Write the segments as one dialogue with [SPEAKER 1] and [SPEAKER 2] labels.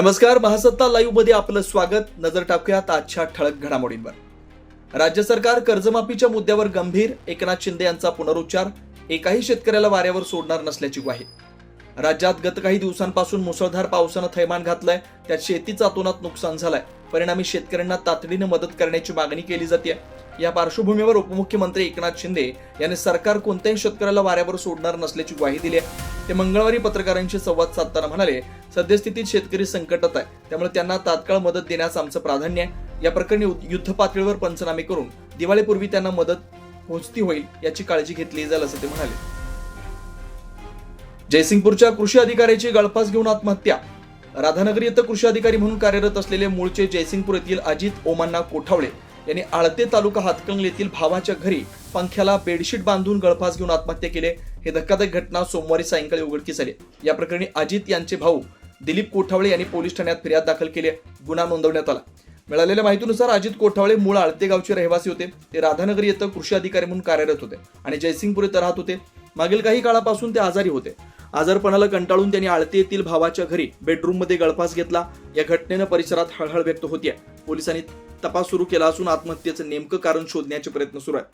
[SPEAKER 1] नमस्कार महासत्ता लाईव्हमध्ये आपलं स्वागत. नजर टाकूयात आजच्या ठळक घडामोडींवर. राज्य सरकार कर्जमाफीच्या मुद्द्यावर गंभीर. एकनाथ शिंदे यांचा पुनरुच्चार. एकाही शेतकऱ्याला वाऱ्यावर सोडणार नसल्याची ग्वाही. राज्यात गत काही दिवसांपासून मुसळधार पावसानं थैमान घातलंय. त्यात शेतीचं अतोनात नुकसान झालंय. परिणामी शेतकऱ्यांना तातडीनं मदत करण्याची मागणी केली जाते या पार्श्वभूमीवर उपमुख्यमंत्री एकनाथ शिंदे यांनी सरकार कोणत्याही शेतकऱ्याला वाऱ्यावर सोडणार नसल्याची ग्वाही दिली आहे. ते मंगळवारी पत्रकारांशी संवाद साधताना म्हणाले सद्यस्थितीत शेतकरी संकटात आहे. त्यामुळे त्यांना तात्काळ मदत देण्यास आमचं प्राधान्य आहे. या प्रकरणी युद्ध पातळीवर पंचनामे करून दिवाळीपूर्वी त्यांना मदत पोहोचती होईल याची काळजी घेतली जाईल असं ते म्हणाले. जयसिंगपूरच्या कृषी अधिकाऱ्याची गळफास घेऊन आत्महत्या. राधानगरी येथे कृषी अधिकारी म्हणून कार्यरत असलेले मूळचे जयसिंगपूर येथील अजित ओमांना कोठावळे यांनी आळते तालुका हातकंगलेतील भावाच्या घरी पंख्याला बेडशीट बांधून गळफास घेऊन आत्महत्या केले. हे धक्कादायक घटना सोमवारी सायंकाळी उघडकीस आली. या प्रकरणी अजित यांचे भाऊ दिलीप कोठावळे यांनी पोलीस ठाण्यात फिर्याद दाखल केली. आहे. गुन्हा नोंदवण्यात आला. मिळालेल्या माहितीनुसार अजित कोठावळे मूळ आळते गावचे रहिवासी होते. ते राधानगरी येथे कृषी अधिकारी म्हणून कार्यरत होते आणि जयसिंगपूर येथे राहत होते. मागील काही काळापासून ते आजारी होते. आजारपणाला कंटाळून त्यांनी आळते येथील भावाच्या घरी बेडरूममध्ये गळफास घेतला. या घटनेनं परिसरात हळहळ व्यक्त होतीये. पोलिसांनी तपास सुरू केला असून आत्महत्येचं नेमकं कारण शोधण्याचे प्रयत्न सुरू आहेत.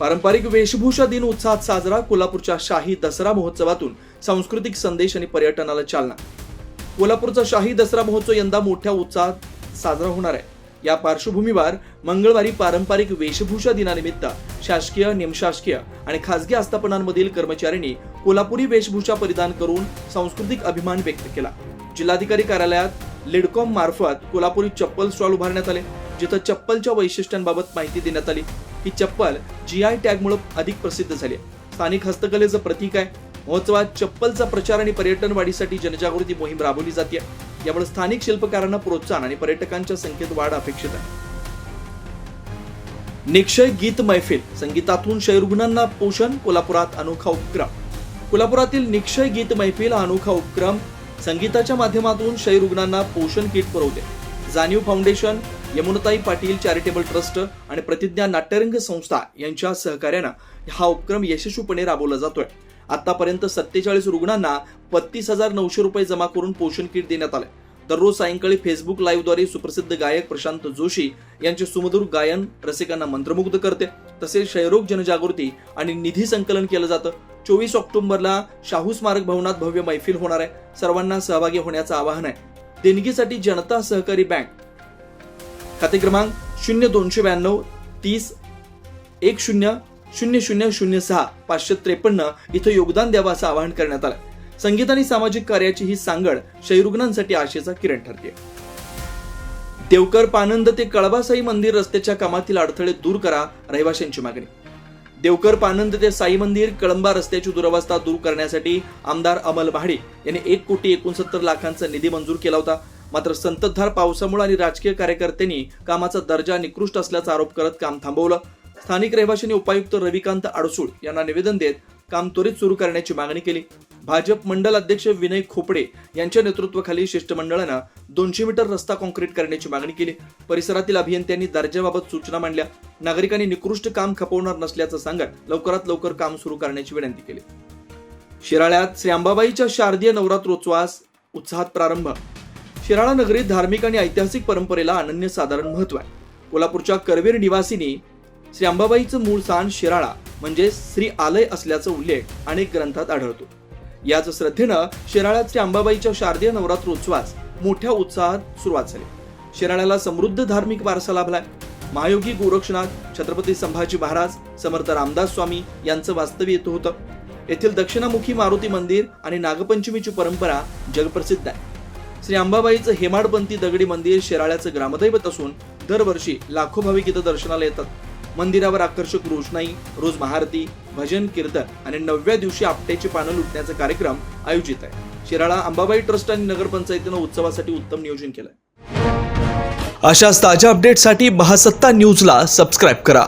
[SPEAKER 1] पारंपरिक वेशभूषा दिन उत्साहात साजरा कोल्हापूरच्या शाही दसरा महोत्सवातून सांस्कृतिक संदेश आणि पर्यटनाला चालना. कोल्हापूरचा शाही दसरा महोत्सव यंदा मोठ्या उत्साहात साजरा होणार आहे. या पार्श्वभूमीवर मंगळवारी पारंपरिक वेशभूषा दिनानिमित्त शासकीय निमशासकीय आणि खासगी आस्थापनांमधील कर्मचाऱ्यांनी कोल्हापुरी वेशभूषा परिधान करून सांस्कृतिक अभिमान व्यक्त केला. जिल्हाधिकारी कार्यालयात लिडकॉम मार्फत कोल्हापुरी चप्पल स्टॉल उभारण्यात आले जिथं चप्पलच्या वैशिष्ट्यांबाबत माहिती देण्यात आली. ही चप्पल जी आय टॅगमुळे अधिक प्रसिद्ध झाली स्थानिक हस्तकलेचं प्रतीक आहे. महोत्सवात चप्पलचा प्रचार आणि पर्यटन वाढीसाठी जनजागृती मोहीम राबवली जाते. यामुळे स्थानिक शिल्पकारांना प्रोत्साहन आणि पर्यटकांच्या संख्येत वाढ अपेक्षित आहे. निक्षय गीत मैफिल संगीतातून क्षयरुग्णांना पोषण कोल्हापुरात अनोखा उपक्रम. कोल्हापुरातील निक्षय गीत मैफिल हा अनोखा उपक्रम संगीताच्या माध्यमातून क्षयरुग्णांना पोषण किट पुरवते. Janiv foundation Yamunatai Patil charitable trust आणि प्रतिज्ञा नाट्यरंग संस्था यांच्या सहकार्यानं हा उपक्रम यशस्वीपणे राबवला जातोय. आतापर्यंत सत्तेचाळीस रुग्णांना बत्तीस हजार नऊशे रुपये जमा करून पोषण किट देण्यात आले दररोज सायंकाळी फेसबुक लाईव्हद्वारे सुप्रसिद्ध गायक प्रशांत जोशी यांचे सुमधुर गायन रसिकांना मंत्रमुग्ध करते. तसेच क्षयरोग जनजागृती आणि निधी संकलन केलं जातं. चोवीस ऑक्टोबरला शाहू स्मारक भवनात भव्य मैफिल होणार आहे. सर्वांना सहभागी होण्याचं आवाहन आहे. देणगीसाठी जनता सहकारी बँक. खाते क्रमांक शून्य दोनशे ब्याण्णव तीस एक शून्य शून्य शून्य शून्य सहा पाचशे त्रेपन्न इथं योगदान द्यावं असं आवाहन करण्यात आलं. संगीत आणि सामाजिक कार्याची ही सांगड क्षयरुग्णांसाठी आशेचा किरण ठरते. देवकर पानंद ते कळबासाई मंदिर रस्त्याच्या कामातील अडथळे दूर करा रहिवाशांची मागणी. देवकर पानंद ते साई मंदिर कळंबा रस्त्याची दुरवस्था दूर करण्यासाठी आमदार अमल भाडे यांनी एक कोटी एकोणसत्तर लाखांचा निधी मंजूर केला होता. मात्र संततधार पावसामुळे आणि राजकीय कार्यकर्त्यांनी कामाचा दर्जा निकृष्ट असल्याचा आरोप करत काम थांबवलं. स्थानिक रहिवाशांनी उपायुक्त रविकांत आडसूळ यांना निवेदन देत काम त्वरित सुरू करण्याची मागणी केली. भाजप मंडल अध्यक्ष विनय खोपडे यांच्या नेतृत्वाखाली शिष्टमंडळानं दोनशे मीटर रस्ता कॉन्क्रीट करण्याची मागणी केली. परिसरातील अभियंत्यांनी दर्जाबाबत सूचना मांडल्या. नागरिकांनी निकृष्ट काम खपवणार नसल्याचं सांगत लवकरात लवकर काम सुरू करण्याची विनंती केली. शिराळ्यात श्री अंबाबाईच्या शारदीय नवरात्रोत्सवास उत्साहात प्रारंभ. शिराळा नगरीत धार्मिक आणि ऐतिहासिक परंपरेला अनन्यसाधारण महत्त्व आहे. कोल्हापूरच्या करवीर निवासिनी श्री अंबाबाईचं मूळ स्थान शिराळा म्हणजे श्री आलय असल्याचा उल्लेख अनेक ग्रंथात आढळतो. याच श्रद्धेनं शिराळ्यात श्री अंबाबाईच्या शारदीय नवरात्रोत्सवास मोठ्या उत्साहात सुरुवात झाली. शिराळ्याला समृद्ध धार्मिक वारसा लाभलाय. महायोगी गोरक्षनाथ छत्रपती संभाजी महाराज समर्थ रामदास स्वामी यांचं वास्तव्य येत होतं. येथील दक्षिणामुखी मारुती मंदिर आणि नागपंचमीची परंपरा जगप्रसिद्ध आहे. श्री अंबाबाईचं हेमाडपंथी दगडी मंदिर शिराळ्याचं ग्रामदैवत असून दरवर्षी लाखो भाविक इथं दर्शनाला येतात. मंदिरावर आकर्षक रोषणाई रोज महारती भजन कीर्तन आणि नवव्या दिवशी आपट्याची पानं लुटण्याचा कार्यक्रम आयोजित आहे. शिराळा अंबाबाई ट्रस्ट आणि नगरपंचायतीनं उत्सवासाठी उत्तम नियोजन केलंय. अशाच ताज्या अपडेटसाठी महासत्ता न्यूजला सबस्क्राईब करा.